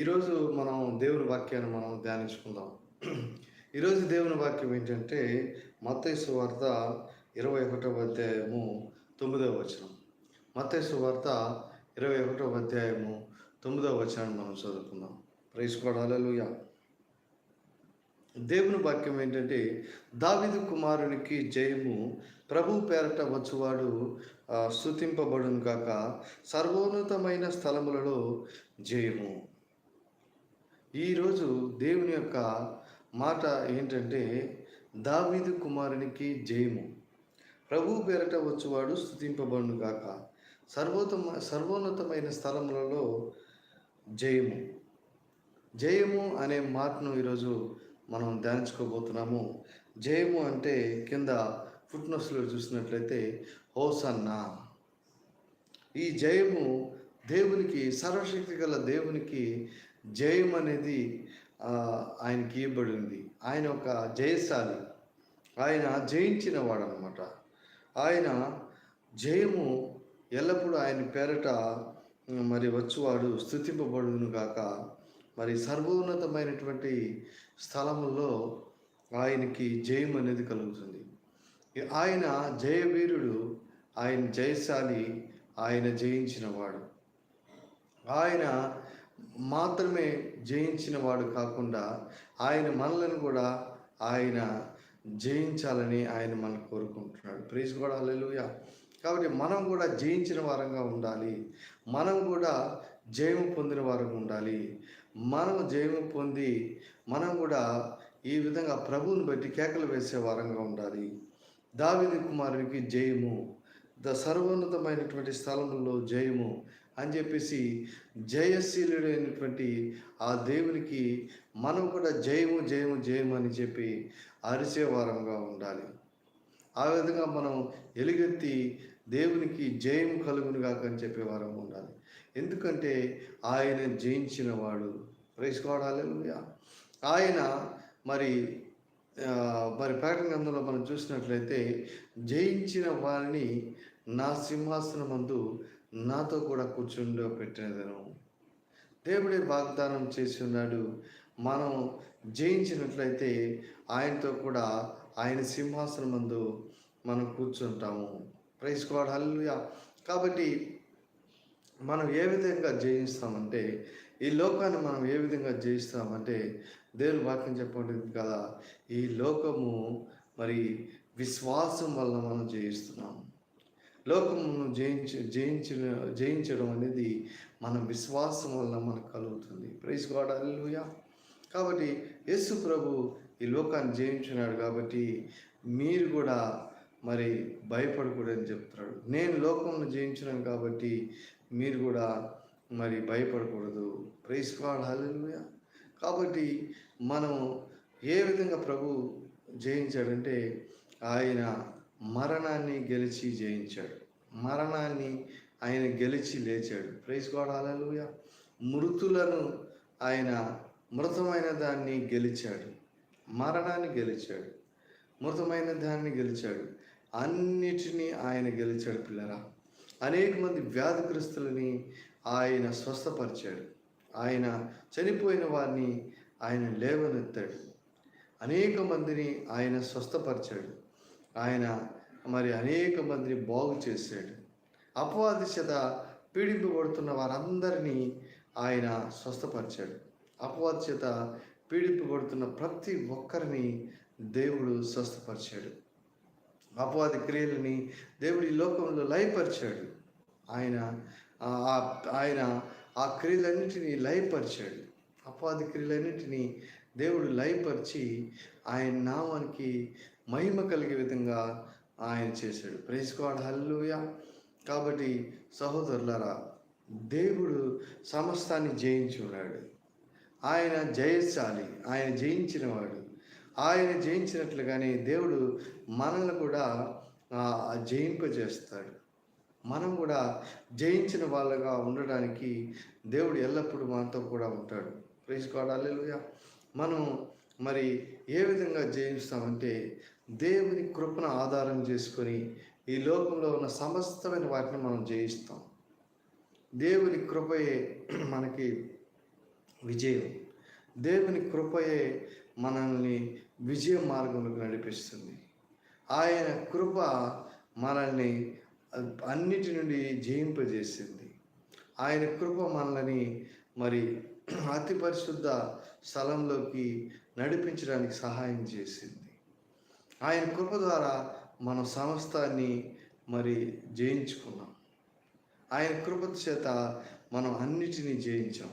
ఈరోజు మనం దేవుని వాక్యాన్ని మనం ధ్యానించుకుందాం. ఈరోజు దేవుని వాక్యం ఏంటంటే మత్తైసు వార్త ఇరవై ఒకటవ అధ్యాయము తొమ్మిదవ వచనం. మత్తైసు వార్త ఇరవై ఒకటవ అధ్యాయము తొమ్మిదవ వచనాన్ని మనం చదువుకుందాం. ప్రైసుకోవడాలూయ దేవుని వాక్యం ఏంటంటే దావిదు కుమారునికి జయము ప్రభు పేరట వచ్చువాడు స్థుతింపబడును కాక సర్వోన్నతమైన స్థలములలో జయము. ఈరోజు దేవుని యొక్క మాట ఏంటంటే దావీదు కుమారునికి జయము. ప్రభు పేరట వచ్చువాడు స్థుతింపబడును గాక. సర్వోత్తమ సర్వోన్నతమైన స్థలములలో జయము. జయము అనే మాటను ఈరోజు మనం ధ్యానించుకోబోతున్నాము. జయము అంటే కింద ఫుట్నోస్లో చూసినట్లయితే హోసన్నా. ఈ జయము దేవునికి సర్వశక్తి గల దేవునికి జయం అనేది ఆయనకి ఇవ్వబడింది ఆయన ఒక జయశాలి. ఆయన జయించిన వాడనమాట అనమాట ఆయన జయము ఎల్లప్పుడూ ఆయన పేరట మరి వచ్చువాడు స్థుతింపబడును గాక. మరి సర్వోన్నతమైనటువంటి స్థలముల్లో ఆయనకి జయం అనేది కలుగుతుంది. ఆయన జయవీరుడు ఆయన జయశాలి ఆయన జయించినవాడు ఆయన మాత్రమే జయించిన వాడు కాకుండా ఆయన మనలను కూడా ఆయన జయించాలని ఆయన మనం కోరుకుంటున్నాడు. ప్లీజ్ కూడా అల్లెలుయా కాబట్టి మనం కూడా జయించిన వారంగా ఉండాలి. మనం కూడా జయము పొందిన వారంగా ఉండాలి. మనం జయము పొంది మనం కూడా ఈ విధంగా ప్రభువుని బట్టి కేకలు వేసే వారంగా ఉండాలి. దావిది కుమారునికి జయము. ద సర్వోన్నతమైనటువంటి స్థలంలో జయము. అని చెప్పేసి జయశీలుడైనటువంటి ఆ దేవునికి మనం కూడా జయము జయము జయము అని చెప్పి అరిసే వారంగా ఉండాలి. ఆ విధంగా మనం ఎలుగెత్తి దేవునికి జయం కలుగును కాక అని చెప్పే వారంగా ఉండాలి. ఎందుకంటే ఆయన జయించిన వాడు ప్రేసుకోవడాలి ఆయన మరి మరి ప్రకటన గ్రంథంలో మనం చూసినట్లయితే జయించిన వారిని నా సింహాసనం మందు నాతో కూడా కూర్చుండో పెట్టినదను దేవుడే వాగ్దానం చేసి ఉన్నాడు మనం జయించినట్లయితే ఆయనతో కూడా ఆయన సింహాసనం ముందు మనం కూర్చుంటాము. ప్రైసుకోవడం హల్లుయా కాబట్టి మనం ఏ విధంగా జయిస్తామంటే ఈ లోకాన్ని మనం ఏ విధంగా జయిస్తామంటే దేవుని వాక్యం చెప్పబడింది కదా ఈ లోకము మరి విశ్వాసం వల్ల మనం జయిస్తున్నాం లోకమును జయించ జయించిన జయించడం అనేది మన విశ్వాసం వల్ల మనకు కలుగుతుంది. ప్రైజ్ గాడ్ కాబట్టి యేసు ప్రభు ఈ లోకాన్ని జయించినాడు కాబట్టి మీరు కూడా మరి భయపడకూడదని చెప్తున్నాడు. నేను లోకమును జయించినాను కాబట్టి మీరు కూడా మరి భయపడకూడదు. ప్రైజ్ గాడ్ కాబట్టి మనం ఏ విధంగా ప్రభు జయించాడంటే ఆయన మరణాన్ని గెలిచి జయించాడు. మరణాన్ని ఆయన గెలిచి లేచాడు. ప్రైజ్ గోడాలూయ మృతులను ఆయన మృతమైన దాన్ని గెలిచాడు. మరణాన్ని గెలిచాడు. మృతమైన దాన్ని గెలిచాడు. అన్నిటినీ ఆయన గెలిచాడు పిల్లరా. అనేక మంది వ్యాధిగ్రస్తులని ఆయన స్వస్థపరిచాడు. ఆయన చనిపోయిన వారిని ఆయన లేవనెత్తాడు. అనేక మందిని ఆయన స్వస్థపరిచాడు. ఆయన మరి అనేక మందిని బాగు చేశాడు. అపవాది చేత పీడింపబడుతున్న వారందరినీ ఆయన స్వస్థపరిచాడు. అపవాది చేత పీడింపబడుతున్న ప్రతి ఒక్కరిని దేవుడు స్వస్థపరిచాడు. అపవాది క్రియలని దేవుడు ఈ లోకంలో లయపరిచాడు. ఆయన ఆయన ఆ క్రియలన్నింటినీ లయపరిచాడు. అపవాది క్రియలన్నింటినీ దేవుడు లయపరిచి ఆయన నామానికి మహిమ కలిగే విధంగా ఆయన చేశాడు. ప్రేసుకోవాడు హల్లుయా కాబట్టి సహోదరులరా దేవుడు సమస్తాన్ని జయించి ఉన్నాడు ఆయన జయించాలి ఆయన జయించినవాడు. ఆయన జయించినట్లుగానే దేవుడు మనల్ని కూడా జయింపజేస్తాడు. మనం కూడా జయించిన వాళ్ళగా ఉండడానికి దేవుడు ఎల్లప్పుడూ మనతో కూడా ఉంటాడు. ప్రేసుకోవడాలేలుగా మనం మరి ఏ విధంగా జయిస్తామంటే దేవుని కృపను ఆధారం చేసుకొని ఈ లోకంలో ఉన్న సమస్తమైన వాటిని మనం జయిస్తాం. దేవుని కృపయే మనకి విజయం. దేవుని కృపయే మనల్ని విజయ మార్గంలోకి నడిపిస్తుంది. ఆయన కృప మనల్ని అన్నిటి నుండి జయింపజేసింది. ఆయన కృప మనల్ని మరి అతి పరిశుద్ధ స్థలంలోకి నడిపించడానికి సహాయం చేసింది. ఆయన కృప ద్వారా మన సమస్తాన్ని మరి జయించుకున్నాం. ఆయన కృప చేత మనం అన్నిటినీ జయించాం.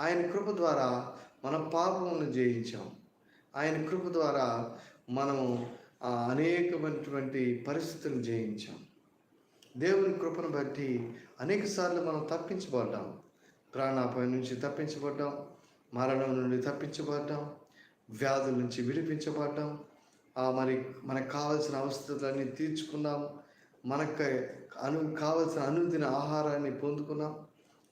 ఆయన కృప ద్వారా మన పాపమును జయించాం. ఆయన కృప ద్వారా మనము అనేకమైనటువంటి పరిస్థితులను జయించాం. దేవుని కృపను బట్టి అనేకసార్లు మనం తప్పించబడ్డాం. ప్రాణాపాయం నుంచి తప్పించబడ్డాం. మరణం నుండి తప్పించబడ్డాం. వ్యాధుల నుంచి విడిపించబడ్డాం. మరి మనకు కావాల్సిన అవసరాలన్నీ తీర్చుకున్నాం. మనకు అను కావలసిన అనుదిన ఆహారాన్ని పొందుకున్నాం.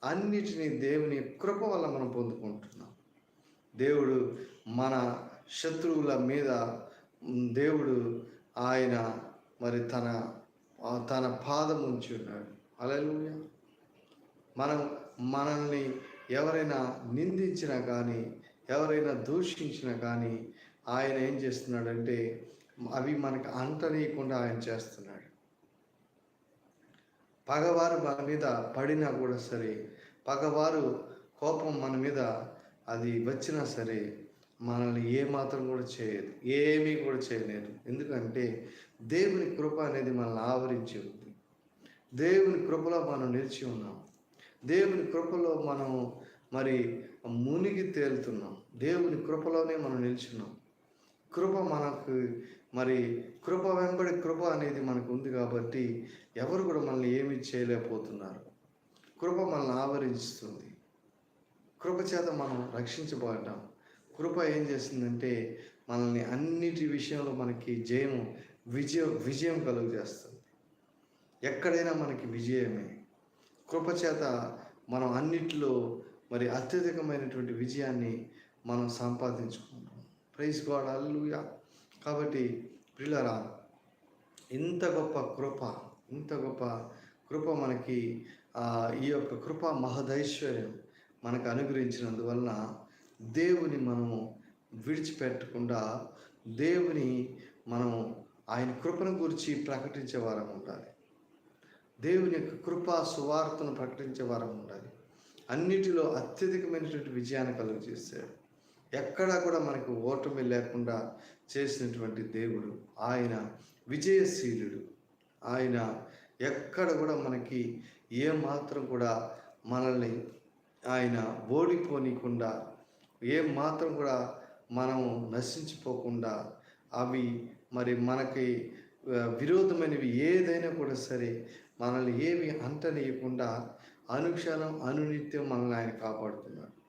అన్నిటినీ దేవుని కృప వల్ల మనం పొందుకుంటున్నాం. దేవుడు మన శత్రువుల మీద దేవుడు ఆయన మరి తన తన పాదం ఉంచి ఉన్నాడు. అలలుయ మనం మనల్ని ఎవరైనా నిందించినా కానీ ఎవరైనా దూషించినా కానీ ఆయన ఏం చేస్తున్నాడంటే అవి మనకు అంటనీయకుండా ఆయన చేస్తున్నాడు. పగవారు మన మీద పడినా కూడా సరే పగవారు కోపం మన మీద అది వచ్చినా సరే మనల్ని ఏమాత్రం కూడా చేయదు ఏమీ కూడా చేయలేదు ఎందుకంటే దేవుని కృప అనేది మనల్ని ఆవరించి ఉంది. దేవుని కృపలో మనం నిలిచి ఉన్నాం. దేవుని కృపలో మనం మరి మునిగి తేలుతున్నాం. దేవుని కృపలోనే మనం నిలిచున్నాం కృప మనకు మరి కృప వెంబడి కృప అనేది మనకు ఉంది కాబట్టి ఎవరు కూడా మనల్ని ఏమీ చేయలేకపోతున్నారు. కృప మనల్ని ఆవరించుతుంది. కృప చేత మనం రక్షించబడ్డాం. కృప ఏం చేస్తుందంటే మనల్ని అన్నిటి విషయంలో మనకి జయం విజయం విజయం కలుగు చేస్తుంది ఎక్కడైనా మనకి విజయమే. కృప చేత మనం అన్నిటిలో మరి అత్యధికమైనటువంటి విజయాన్ని మనం సంపాదించుకుంటాం ప్రైజ్ గాడ్ అల్లుయా కాబట్టి పిల్లరా ఇంత గొప్ప కృప ఇంత గొప్ప కృప మనకి ఈ యొక్క కృప మహదైశ్వర్యం మనకు అనుగ్రహించినందువలన దేవుని మనము విడిచిపెట్టకుండా దేవుని మనం ఆయన కృపను గురించి ప్రకటించే వారం ఉండాలి. దేవుని యొక్క కృపా సువార్తను ప్రకటించే వారం ఉండాలి. అన్నిటిలో అత్యధికమైనటువంటి విజయాన్ని కలుగు ఎక్కడా కూడా మనకు ఓటమి లేకుండా చేసినటువంటి దేవుడు ఆయన విజయశీలుడు. ఆయన ఎక్కడ కూడా మనకి ఏ మాత్రం కూడా మనల్ని ఆయన ఓడిపోనీయకుండా ఏ మాత్రం కూడా మనము నశించిపోకుండా అవి మరి మనకి విరోధమైనవి ఏదైనా కూడా సరే మనల్ని ఏమి అంటనీయకుండా అనుక్షణం అనునిత్యం మనల్ని ఆయన కాపాడుతున్నాడు.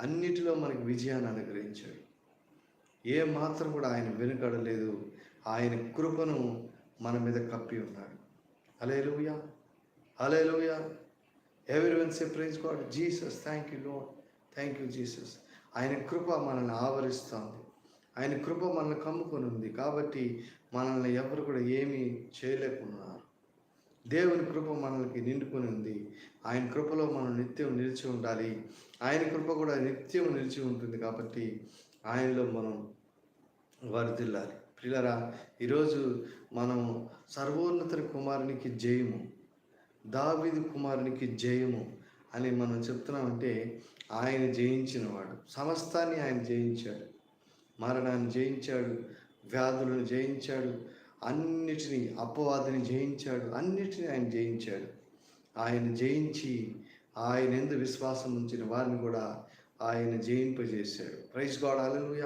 అన్నిటిలో మనకి విజయాన్ని అనుగ్రహించాడు. ఏ మాత్రం కూడా ఆయన వెనుకడలేదు. ఆయన కృపను మన మీద కప్పి ఉన్నాడు. Hallelujah hallelujah everyone say praise God Jesus thank you Lord thank you Jesus ఆయన కృప మనల్ని ఆవరిస్తుంది. ఆయన కృప మనల్ని కమ్ముకొని ఉంది. కాబట్టి మనల్ని ఎవరు కూడా ఏమీ చేయలేకున్నారు. దేవుని కృప మనకి నిండుకొని ఉంది. ఆయన కృపలో మనం నిత్యం నిలిచి ఉండాలి. ఆయన కృప కూడా నిత్యం నిలిచి ఉంటుంది కాబట్టి ఆయనలో మనం వరదిల్లాలి. పిల్లరా ఈరోజు మనం సర్వోన్నత కుమారునికి జయము దావిది కుమారునికి జయము అని మనం చెప్తున్నామంటే ఆయన జయించినవాడు. సమస్తాన్ని ఆయన జయించాడు. మరణాన్ని జయించాడు వ్యాధులను జయించాడు అన్నిటినీ అపవాదిని జయించాడు అన్నిటినీ ఆయన జయించాడు. ఆయన జయించి ఆయన ఎందు విశ్వాసం ఉంచిన వారిని కూడా ఆయన జయింపజేశాడు. ప్రైజ్ గాడ్ అలూయ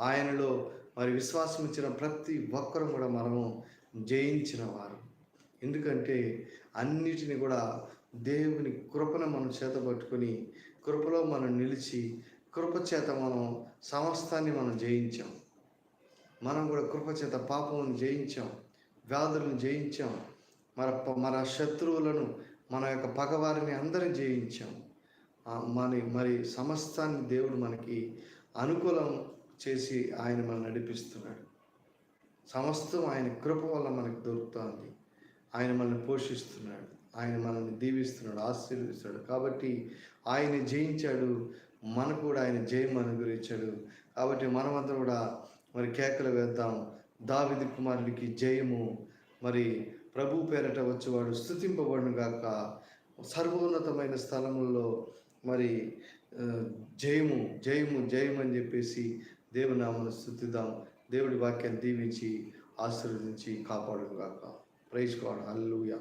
ఆయనలో మరి విశ్వాసం ఇచ్చిన ప్రతి ఒక్కరూ కూడా మనము జయించిన వారు. ఎందుకంటే అన్నిటిని కూడా దేవుని కృపను మనం చేతపట్టుకొని కృపలో మనం నిలిచి కృప చేత మనం సమస్తాన్ని మనం జయించాం. మనం కూడా కృపచేత పాపమును జయించాం వ్యాధులను జయించాం మన మన శత్రువులను మన యొక్క పగవారిని అందరం జయించాం. మరి మరి సమస్తాన్ని దేవుడు మనకి అనుకూలం చేసి ఆయన మనం నడిపిస్తున్నాడు. సమస్తం ఆయన కృప వల్ల మనకు దొరుకుతుంది. ఆయన మనల్ని పోషిస్తున్నాడు. ఆయన మనల్ని దీవిస్తున్నాడు ఆశీర్వదిస్తాడు కాబట్టి ఆయన జయించాడు మనకు కూడా ఆయన జయం అనుగ్రహించాడు. కాబట్టి మనమంతా కూడా మరి కేకలు వేద్దాం. దావిది కుమారుడికి జయము. మరి ప్రభు పేరట వచ్చేవాడు స్థుతింపబడును గాక. సర్వోన్నతమైన స్థలముల్లో మరి జయము జయము జయము అని చెప్పేసి దేవునామను స్థుతిద్దాం దేవుడి వాక్యాన్ని దీవించి ఆశీర్వదించి కాపాడును గాక. Praise God. హల్లెలూయా.